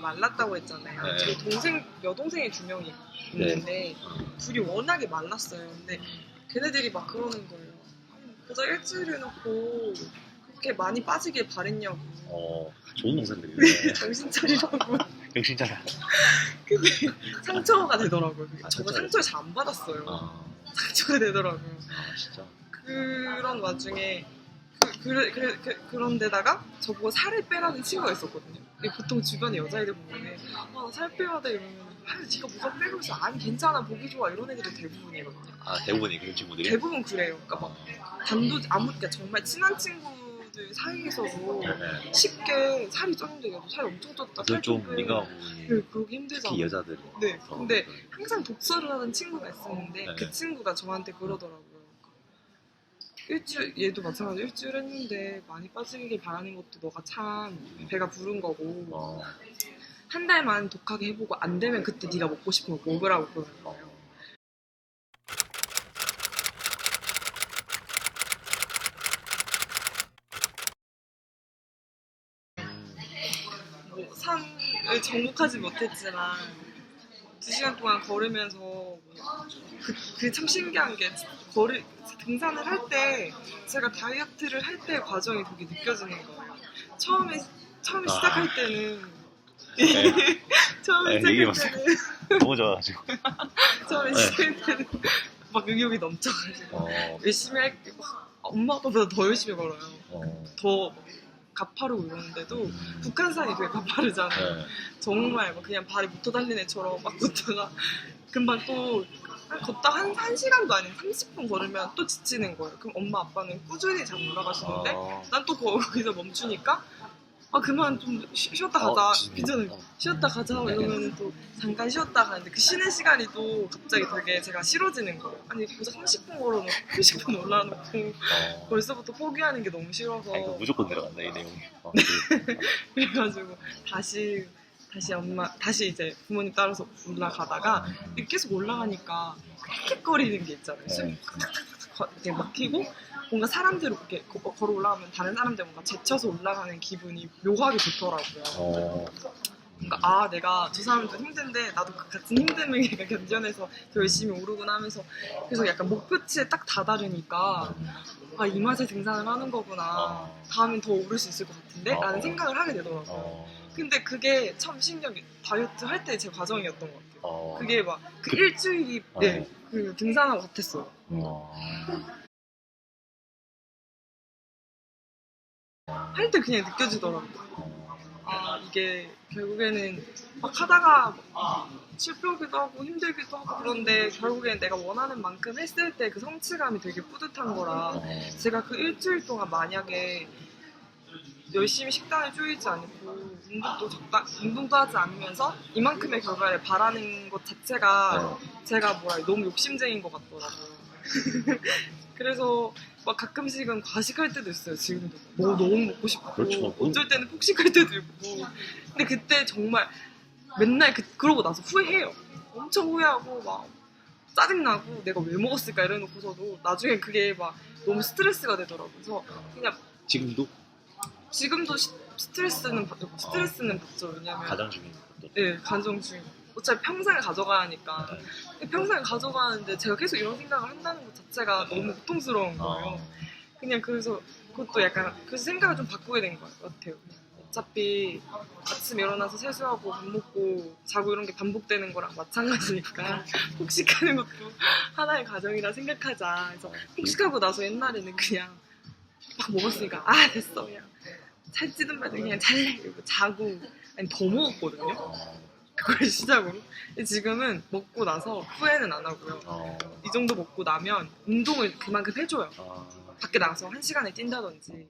말랐다고 했잖아요. 네. 제 동생 여동생이 두 명이 있는데 어. 둘이 워낙에 말랐어요. 근데 걔네들이 막 그러는 거예요. 보다 일주일 해놓고 그렇게 많이 빠지길 바랬냐고. 어, 좋은 동생들이네. 정신 차리라고. 정신 차려. 근데 상처가 되더라고요. 그게. 아, 상처가 상처를 잘 안 받았어요. 아, 상처가 되더라고요. 아, 진짜. 그런 와중에 그, 그, 그, 그, 그런 데다가 저보고 살을 빼라는 친구가 있었거든요. 근데 보통 주변에 여자애들 보면은 아, 살 빼야 돼 이러면 아, 네가 뭐가 빼고 있어. 아니 괜찮아 보기 좋아 이런 애들이 대부분이거든요. 아, 대부분이 그런 친구들이? 대부분 그래요. 그러니까 막 단도 아무 그러니까 정말 친한 친구들 사이에서도 네. 쉽게 살이 쪘는데 나도 살이 엄청 쪘다. 그걸 좀살 쪘다. 민감하고 네, 그러기 힘들잖아. 특히 여자들이. 네, 더 근데 항상 독서를 하는 친구가 있었는데 네. 그 친구가 저한테 그러더라고요. 일주일 얘도 마찬가지로 일주일 했는데 많이 빠지길 바라는 것도 너가 참 배가 부른 거고 어, 한 달만 독하게 해보고 안 되면 그때 네가 먹고 싶은 거 먹으라고 그러는 거예요. 뭐 산을 정복하지 못했지만 두 시간 동안 걸으면서 그참 신기한 게 걸을 등산을 할 때 제가 다이어트를 할 때 과정이 되게 느껴지는 거예요. 처음에 처음에 아. 시작할 때는 네. 처음에 네. 시작할 때는 너무 좋아가지고. 처음에 네. 시작할 때는 막 의욕이 넘쳐가지고 어, 열심히 막 엄마 아빠보다 더 열심히 걸어요. 어, 더 가파르고 이러는데도 북한산이 되게 가파르잖아요. 네. 정말 막 그냥 발이 붙어 달린 애처럼 막 걷다가 금방 또 걷다 한, 한 시간도 아닌 30분 걸으면 또 지치는 거예요. 그럼 엄마 아빠는 꾸준히 잘 올라가시는데 어, 난또 거기서 멈추니까 아 그만 좀 쉬, 쉬었다 가자 어. 괜찮아요 어. 쉬었다 가자 이러면 또 잠깐 쉬었다 가는데 그 쉬는 시간이 또 갑자기 되게 제가 싫어지는 거예요 아니 벌써 30분 걸어놓고 30분 올라놓고 어. 벌써부터 포기하는 게 너무 싫어서 아, 이거 무조건 들어간다, 이 내용이. 어, 그, 그래가지고 다시 다시 엄마 다시 이제 부모님 따라서 올라가다가 계속 올라가니까 헥헥거리는 게 있잖아요. 숨이 네. 탁탁탁탁 막히고 뭔가 사람들 이렇게 거- 걸어 올라가면 다른 사람들 뭔가 제쳐서 올라가는 기분이 묘하게 좋더라고요. 어, 그러니까 아 내가 저 사람도 힘든데 나도 그 같은 힘듦을 얘가 견뎌내서 더 열심히 오르구나 하면서 그래서 약간 목표치에 딱 다다르니까 아 이 맛에 등산을 하는 거구나 어. 다음엔 더 오를 수 있을 것 같은데 어. 라는 생각을 하게 되더라고요. 어, 근데 그게 참 신기하게 다이어트 할 때 제 과정이었던 것 같아요. 어. 그게 막그 그- 일주일이 어. 네, 그 등산하고 같았어요. 어. 할 때 그냥 느껴지더라고요. 아 이게 결국에는 막 하다가 실패하기도 하고 힘들기도 하고 그런데 결국엔 내가 원하는 만큼 했을 때 그 성취감이 되게 뿌듯한 거라 어. 제가 그 일주일 동안 만약에 열심히 식단을 쪼이지 않고 운동도 적당 운동도 하지 않으면서 이만큼의 결과를 바라는 것 자체가 제가 뭐야 너무 욕심쟁인 것 같더라고요. 그래서 막 가끔씩은 과식할 때도 있어요. 지금도 뭐 너무 먹고 싶고 그렇죠. 어쩔 때는 폭식할 때도 있고. 근데 그때 정말 맨날 그, 그러고 나서 후회해요. 엄청 후회하고 막 짜증나고 내가 왜 먹었을까 이래놓고서도 나중에 그게 막 너무 스트레스가 되더라고요. 그래서 그냥 지금도 지금도 시- 스트레스는 받, 스트레스는 받죠. 왜냐면 가장 중요한 것도. 예, 가정 중에 어차피 평생 가져가야 하니까 평생 가져가는데 제가 계속 이런 생각을 한다는 것 자체가 너무 고통스러운 거예요. 어. 그냥 그래서 그것도 약간 그래서 생각을 좀 바꾸게 된 것 같아요. 어차피 아침에 일어나서 세수하고 밥 먹고 자고 이런 게 반복되는 거랑 마찬가지니까 폭식하는 것도 하나의 과정이라 생각하자. 그래서 폭식하고 나서 옛날에는 그냥 막 먹었으니까 아 됐어 그냥 살찌든 말든 그냥 잘래 이러고 자고 아니 더 먹었거든요. 어. 그걸 시작으로. 지금은 먹고 나서 후회는 안 하고요. 어. 이 정도 먹고 나면 운동을 그만큼 해줘요. 어. 밖에 나가서 한 시간을 뛴다든지